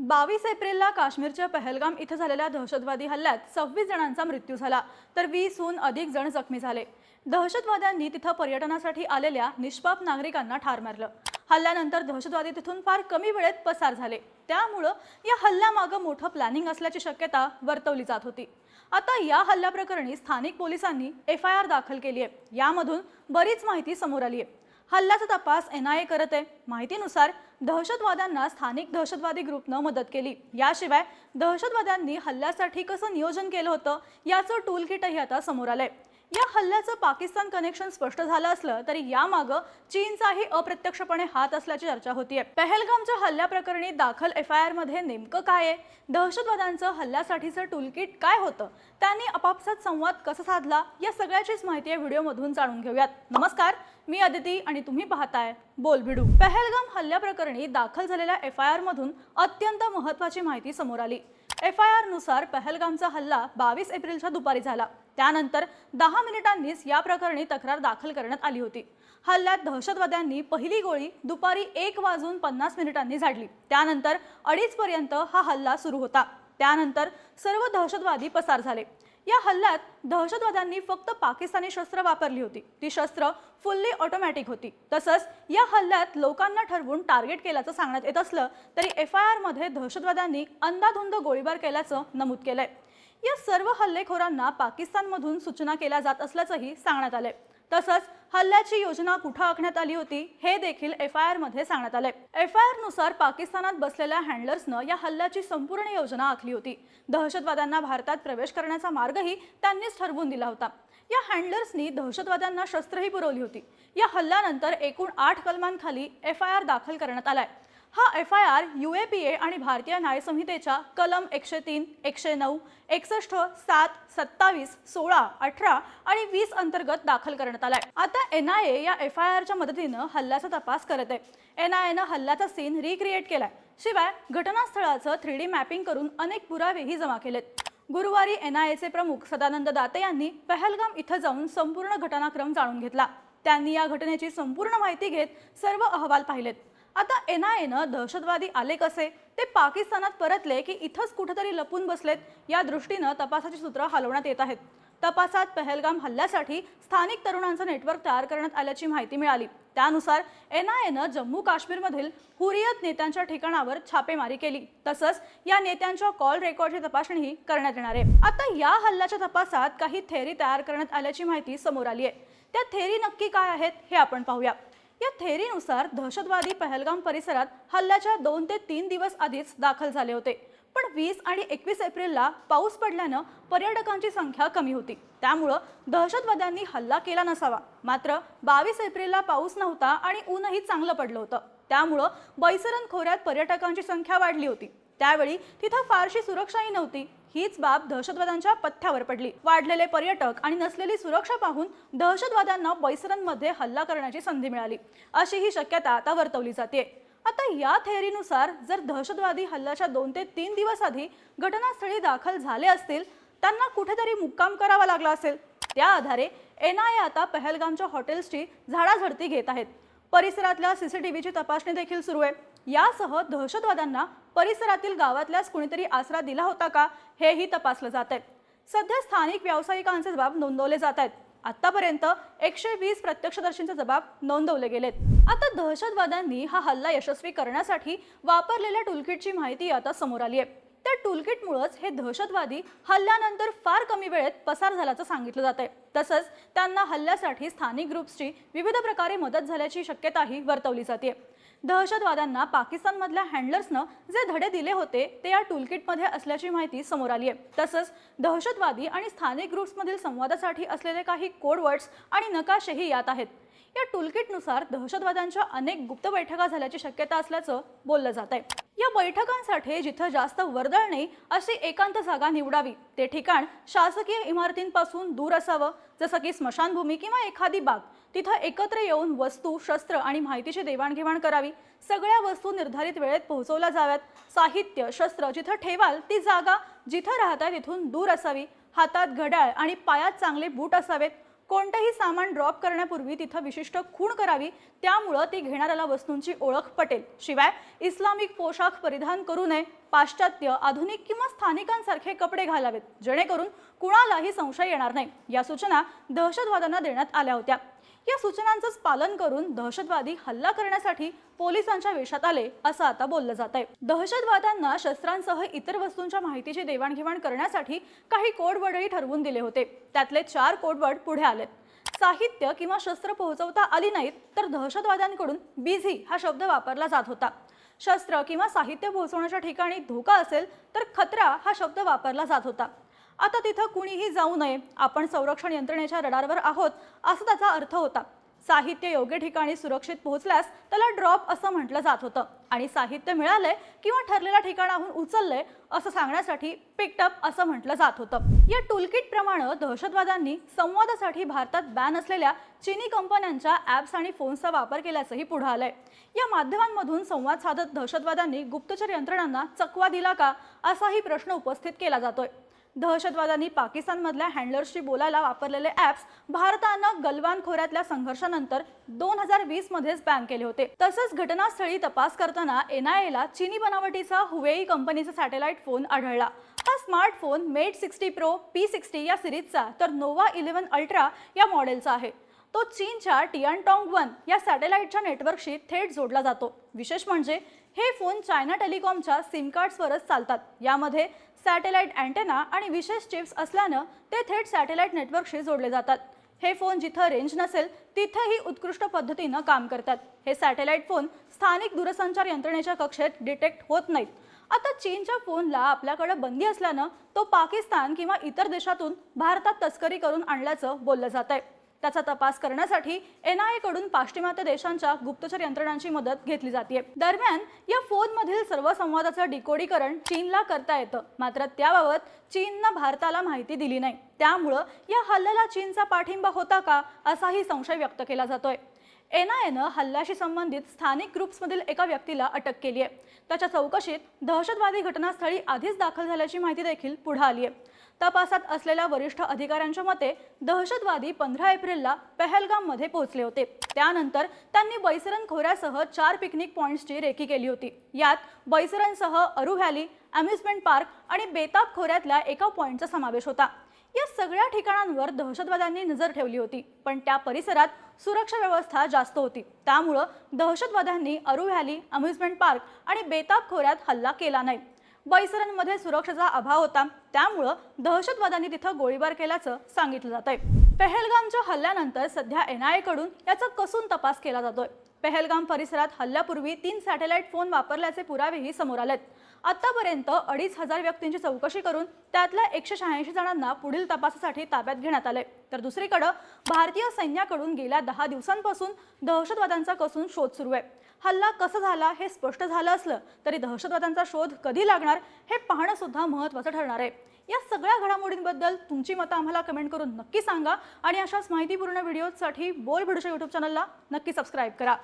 बावीस एप्रिलला काश्मीरच्या पहलगाम इथं झालेल्या दहशतवादी हल्ल्यात सव्वीस जणांचा मृत्यू झाला तर वीसहून अधिक जण जखमी झाले. दहशतवाद्यांनी तिथं पर्यटनासाठी आलेल्या निष्पाप नागरिकांना ठार मारलं. हल्ल्यानंतर दहशतवादी तिथून फार कमी वेळेत पसार झाले. त्यामुळं या हल्ल्यामागं मोठं प्लॅनिंग असल्याची शक्यता वर्तवली जात होती. आता या हल्ल्याप्रकरणी स्थानिक पोलिसांनी एफ आय आर दाखल केली आहे यामधून बरीच माहिती समोर आली आहे हल्ल्याचा तपास एन आय ए करत आहे. माहितीनुसार दहशतवाद्यांना स्थानिक दहशतवादी ग्रुपनं मदत केली. याशिवाय दहशतवाद्यांनी हल्ल्यासाठी कसं नियोजन केलं होतं याचं टूल किटही आता समोर आलंय. या हल्ल्याचं पाकिस्तान कनेक्शन स्पष्ट झालं असलं तरी यामागं चीनचाही अप्रत्यक्षपणे हात असल्याची चर्चा होतीये. पहलगामच्या हल्ल्याप्रकरणी दाखल एफ आय आरमध्ये नेमकं काय आहे? दहशतवाद्यांचं हल्ल्यासाठीचं टूलकिट काय होतं? त्यांनी आपापसात संवाद कसा साधला? या सगळ्याचीच माहिती या व्हिडिओमधून जाणून घेऊयात. नमस्कार मी अदिती आणि तुम्ही पाहताय बोल भिडू पहलगाम हल्ल्याप्रकरणी दाखल झालेल्या एफ आय आरमधून अत्यंत महत्त्वाची माहिती समोर आली. एफ आय आरनुसार पहलगामचा हल्ला बावीस एप्रिलच्या दुपारी झाला. त्यानंतर दहा मिनिटांनीच या प्रकरणी तक्रार दाखल करण्यात आली होती. हल्ल्यात दहशतवाद्यांनी पहिली गोळी दुपारी एक वाजून पन्नास मिनिटांनी झाडली. त्यानंतर अडीच पर्यंत हा हल्ला सुरू होता. त्यानंतर सर्व दहशतवादी पसार झाले. या हल्ल्यात दहशतवाद्यांनी फक्त पाकिस्तानी शस्त्र वापरली होती. ती शस्त्र फुल्ली ऑटोमॅटिक होती. तसंच या हल्ल्यात लोकांना ठरवून टार्गेट केल्याचं सांगण्यात येत असलं तरी एफ आय आरमध्ये दहशतवाद्यांनी अंदाधुंद गोळीबार केल्याचं नमूद केलंय. या सर्व हल्लेखोरांना पाकिस्तानमधून सूचना केल्या जात असल्याचंही सांगण्यात आलंय. तसंच हल्ल्याची योजना कुठं आखण्यात आली होती हे देखील एफ आय आरमध्ये सांगण्यात आलंय. एफ आय आरनुसार पाकिस्तानात बसलेल्या हँडलर्सनं या हल्ल्याची संपूर्ण योजना आखली होती. दहशतवाद्यांना भारतात प्रवेश करण्याचा मार्गही त्यांनीच ठरवून दिला होता. या हँडलर्सनी दहशतवाद्यांना शस्त्रही पुरवली होती. या हल्ल्यानंतर एकूण आठ कलमांखाली एफ आय आर दाखल करण्यात आलाय. हा F I R U A P A आणि भारतीय न्यायसंहितेच्या कलम एकशे तीन एकशे नऊ एकसष्ट सात सत्तावीस सोळा अठरा आणि वीस अंतर्गत दाखल करण्यात आलाय. आता एन आय ए या एफ आय आरच्या मदतीनं हल्ल्याचा तपास करत आहे. एन आय एनं हल्ल्याचा सीन रिक्रिएट केलाय. शिवाय घटनास्थळाचं थ्री डी मॅपिंग करून अनेक पुरावेही जमा केलेत. गुरुवारी एन आय एचे प्रमुख सदानंद दाते यांनी पहलगाम इथं जाऊन संपूर्ण घटनाक्रम जाणून घेतला. त्यांनी या घटनेची संपूर्ण माहिती घेत सर्व अहवाल पाहिलेत. आता एन आय एनं दहशतवादी आले कसे? ते पाकिस्तानात परतले की इथंच कुठेतरी लपून बसलेत. या दृष्टीनं तपासाची सूत्र हलवण्यात येत आहेत. तपासात पहलगाम हल्ल्यासाठी स्थानिक तरुणांचं नेटवर्क तयार करण्यात आल्याची माहिती मिळाली. त्यानुसार एन आय एनं जम्मू काश्मीरमधील हुरियत नेत्यांच्या ठिकाणावर छापेमारी केली. तसंच या नेत्यांच्या कॉल रेकॉर्डची तपासणीही करण्यात येणार आहे. आता या हल्ल्याच्या तपासात काही थेरी तयार करण्यात आल्याची माहिती समोर आली आहे. त्या थेरी नक्की काय आहेत हे आपण पाहूया. या थेरीनुसार दहशतवादी पहलगाम परिसरात हल्ल्याच्या दोन ते तीन दिवस आधीच दाखल झाले होते. पण वीस आणि एकवीस एप्रिलला पाऊस पडल्यानं पर्यटकांची संख्या कमी होती. त्यामुळं दहशतवाद्यांनी हल्ला केला नसावा. मात्र बावीस एप्रिलला पाऊस नव्हता आणि ऊनही चांगलं पडलं होतं. त्यामुळं बैसरन खोऱ्यात पर्यटकांची संख्या वाढली होती. त्यावेळी तिथं फारशी सुरक्षाही नव्हती. हीच बाब दहशतवाद्यांच्या पथ्यावर पडली. वाढलेले पर्यटक आणि नसलेली सुरक्षा पाहून दहशतवाद्यांना बैसरनमध्ये हल्ला करण्याची संधी मिळाली. अशी ही शक्यता आता वर्तवली जाते. आता या थेअरीनुसार जर दहशतवादी हल्ल्याच्या दोन ते तीन दिवस आधी घटनास्थळी दाखल झाले असतील त्यांना कुठेतरी मुक्काम करावा लागला असेल. त्या आधारे एन आय आता पहलगामच्या हॉटेल्सची झाडाझडती घेत आहेत. परिसरातल्या सीसीटीव्हीची तपासणी देखील सुरू आहे. यासह दहशतवाद्यांना परिसरातील गावातल्याच कुणीतरी आसरा दिला होता का हेही तपासलं जात आहे सध्या स्थानिक व्यावसायिकांचे जबाब नोंदवले जात आहेत आतापर्यंत एकशे वीस प्रत्यक्षदर्शींचे जबाब नोंदवले गेलेत. आता दहशतवाद्यांनी हा हल्ला यशस्वी करण्यासाठी वापरलेल्या टूलकिटची माहिती आता समोर आली आहे. त्या टूलकिटमुळेच हे दहशतवादी हल्ल्यानंतर फार कमी वेळेत पसार झाल्याचं सांगितलं जात आहे तसंच त्यांना हल्ल्यासाठी स्थानिक ग्रुप्सची विविध प्रकारे मदत झाल्याची शक्यताही वर्तवली जाते दहशतवाद्यांना पाकिस्तानमधल्या हँडलर्सनं जे धडे दिले होते ते या टूलकिटमध्ये असल्याची माहिती समोर आली आहे तसंच दहशतवादी आणि स्थानिक ग्रुप्समधील संवादासाठी असलेले काही कोडवर्ड्स आणि नकाशेही यात आहेत. या टूलकिटनुसार दहशतवाद्यांच्या अनेक गुप्त बैठका झाल्याची शक्यता असल्याचं बोललं जात आहे या बैठकांसाठी जिथं जास्त वर्दळ नाही अशी एकांत जागा निवडावी. ते ठिकाण शासकीय इमारतींपासून दूर असावं. जसं की स्मशानभूमी किंवा एखादी बाग. तिथं एकत्र येऊन वस्तू शस्त्र आणि माहितीची देवाणघेवाण करावी. सगळ्या वस्तू निर्धारित वेळेत पोहोचवल्या जाव्यात. साहित्य शस्त्र जिथं ठेवाल ती जागा जिथं राहताय तिथून दूर असावी. हातात घड्याळ आणि पायात चांगले बूट असावेत. कोणतंही सामान ड्रॉप करण्यापूर्वी तिथं विशिष्ट खूण करावी. त्यामुळं ती घेणाऱ्याला वस्तूंची ओळख पटेल. शिवाय इस्लामिक पोशाख परिधान करू नये पाश्चात्य आधुनिक किंवा स्थानिकांसारखे कपडे घालावेत. जेणेकरून कुणालाही संशय येणार नाही. या सूचना दहशतवाद्यांना देण्यात आल्या होत्या. या सूचनांचंच पालन करून दहशतवादी हल्ला करण्यासाठी पोलिसांच्या वेशात आले असं आता बोललं जात आहे. दहशतवाद्यांना शस्त्रांसह इतर वस्तूंच्या माहितीची देवाणघेवाण करण्यासाठी काही कोडवडही ठरवून दिले होते. त्यातले चार कोडवड पुढे आलेत. साहित्य किंवा शस्त्र पोहोचवता आली नाहीत तर दहशतवाद्यांकडून बिझी हा शब्द वापरला जात होता. शस्त्र किंवा साहित्य पोहोचवण्याच्या ठिकाणी धोका असेल तर खतरा हा शब्द वापरला जात होता. आता तिथं कुणीही जाऊ नये. आपण संरक्षण यंत्रणेच्या रडारवर आहोत असा त्याचा अर्थ होता. साहित्य योग्य ठिकाणी सुरक्षित पोहोचल्यास त्याला ड्रॉप असं म्हटलं जात होतं आणि साहित्य मिळालंय किंवा ठरलेल्या ठिकाणाहून उचललंय असं सांगण्यासाठी पिकटअप असं म्हटलं जात होतं. या टूलकिट प्रमाणे दहशतवाद्यांनी संवादासाठी भारतात बॅन असलेल्या चिनी कंपन्यांच्या ॲप्स आणि फोन्सचा वापर केल्याचंही पुढं आलंय. या माध्यमांमधून संवाद साधत दहशतवाद्यांनी गुप्तचर यंत्रणांना चकवा दिला का असाही प्रश्न उपस्थित केला जातोय. दहशतवाद्यांनी पाकिस्तानमधल्या हँडलर्सशी बोलायला वापरलेले ॲप्स भारतानं गलवान खोऱ्यातल्या संघर्षानंतर दोन हजार वीसमध्येच बॅन केले होते. तसंच घटनास्थळी तपास करताना एनआयएला चीनी बनावटीचा हुवेई कंपनीचा सॅटेलाइट फोन आढळला. हा smartphone Mate sixty Pro P sixty या सिरीजचा तर नोवा इलेव्हन अल्ट्रा या मॉडेलचा आहे. तो चीनच्या टियानटॉंग वन या सॅटेलाइटच्या नेटवर्कशी थेट जोडला जातो. विशेष म्हणजे हे फोन चायना टेलिकॉमच्या सिम कार्ड्सवरच चालतात. यामध्ये सॅटेलाइट अँटेना आणि विशेष चिप्स असल्यानं ते थेट सॅटेलाइट नेटवर्कशी जोडले जातात. हे फोन जिथं रेंज नसेल तिथेही उत्कृष्ट पद्धतीनं काम करतात. हे सॅटेलाइट फोन स्थानिक दूरसंचार यंत्रणेच्या कक्षेत डिटेक्ट होत नाहीत. आता चीनच्या फोनला आपल्याकडे बंदी असल्यानं तो पाकिस्तान किंवा इतर देशातून भारतात तस्करी करून आणल्याचं बोललं जात आहे त्याचा तपास करण्यासाठी एनआयए कडून पाश्चिमात्य देशांच्या गुप्तचर यंत्रणांची मदत घेतली जाते दरम्यान या फोनमधील सर्व संवादाचं डिकोडीकरण चीनला करता येतं. मात्र त्याबाबत चीननं भारताला माहिती दिली नाही. त्यामुळं या हल्ल्याला चीनचा पाठिंबा होता का असाही संशय व्यक्त केला जातोय. एनआयएनं हल्ल्याशी संबंधित स्थानिक ग्रुप्समधील एका व्यक्तीला अटक केली आहे त्याच्या चौकशीत दहशतवादी घटनास्थळी आधीच दाखल झाल्याची माहिती देखील पुढे आली आहे तपासात असलेल्या वरिष्ठ अधिकाऱ्यांच्या मते दहशतवादी पंधरा एप्रिलला पहलगाममध्ये पोहोचले होते. त्यानंतर त्यांनी बैसरन खोऱ्यासह चार पिकनिक पॉईंट्सची रेकी केली होती. यात बैसरनसह अरू व्हॅली अम्युजमेंट पार्क आणि बेताब खोऱ्यातल्या एका पॉईंटचा समावेश होता. या सगळ्या ठिकाणांवर दहशतवाद्यांनी नजर ठेवली होती पण त्या परिसरात सुरक्षा व्यवस्था जास्त होती. त्यामुळं दहशतवाद्यांनी अरू व्हॅली अम्युजमेंट पार्क आणि बेताब खोऱ्यात हल्ला केला नाही. बैसरांमध्ये सुरक्षेचा अभाव होता. त्यामुळं दहशतवाद्यांनी तिथं गोळीबार केल्याचं सांगितलं जात आहे पेहलगामच्या हल्ल्यानंतर सध्या एनआयएकडून याचा कसून तपास केला जातोय. पहलगाम परिसरात हल्ल्यापूर्वी तीन सॅटेलाइट फोन वापरल्याचे पुरावेही समोर आलेत. आतापर्यंत अडीच हजार व्यक्तींची चौकशी करून त्यातल्या एकशे शहाऐंशी जणांना पुढील तपासासाठी ताब्यात घेण्यात आले. तर दुसरीकडं भारतीय सैन्याकडून गेल्या दहा दिवसांपासून दहशतवाद्यांचा कसून शोध सुरू आहे. हल्ला कसा झाला हे स्पष्ट झालं असलं तरी दहशतवाद्यांचा शोध कधी लागणार हे पाहणं सुद्धा महत्त्वाचं ठरणार आहे. या सगळ्या घडामोडींबद्दल तुमची मतं आम्हाला कमेंट करून नक्की सांगा आणि अशाच माहितीपूर्ण व्हिडिओसाठी बोल भिडूच्या यूट्यूब चॅनलला नक्की सबस्क्राईब करा.